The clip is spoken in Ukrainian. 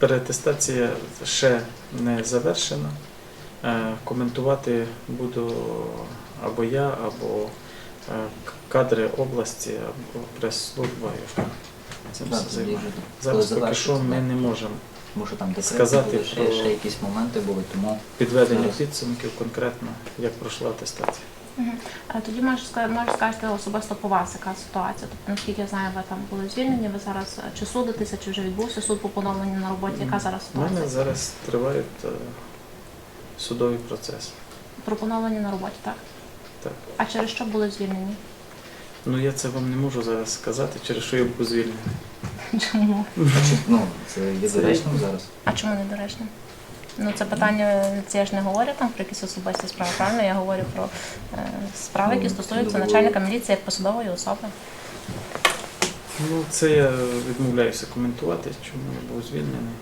Переатестація ще не завершена. Е, Коментувати буду або я, або е, кадри області, або прес-служба, яка цим Зараз поки що ми не можемо що там сказати були, ще, про- ще якісь моменти були, тому підведення Зараз. підсумків конкретно, як пройшла атестація. А Тоді може може скажете особисто по вас, яка ситуація. Тобто, наскільки я знаю, ви там були звільнені, ви зараз е, чи судитеся, чи вже відбувся суд по поновленню на роботі? Яка зараз ситуація? У мене зараз тривають е, судові процеси. Про поновлення на роботі, так? Так. А через що були звільнені? Ну я це вам не можу зараз сказати, через що я був звільнений. Чому? ну, це є доречним зараз. А чому недоречно? Ну це питання, це я ж не говорю там про якісь особисті справи, правильно? Я говорю про е, справи, які Ну, стосуються начальника міліції як посадової особи. Ну це я відмовляюся коментувати, чому я був звільнений.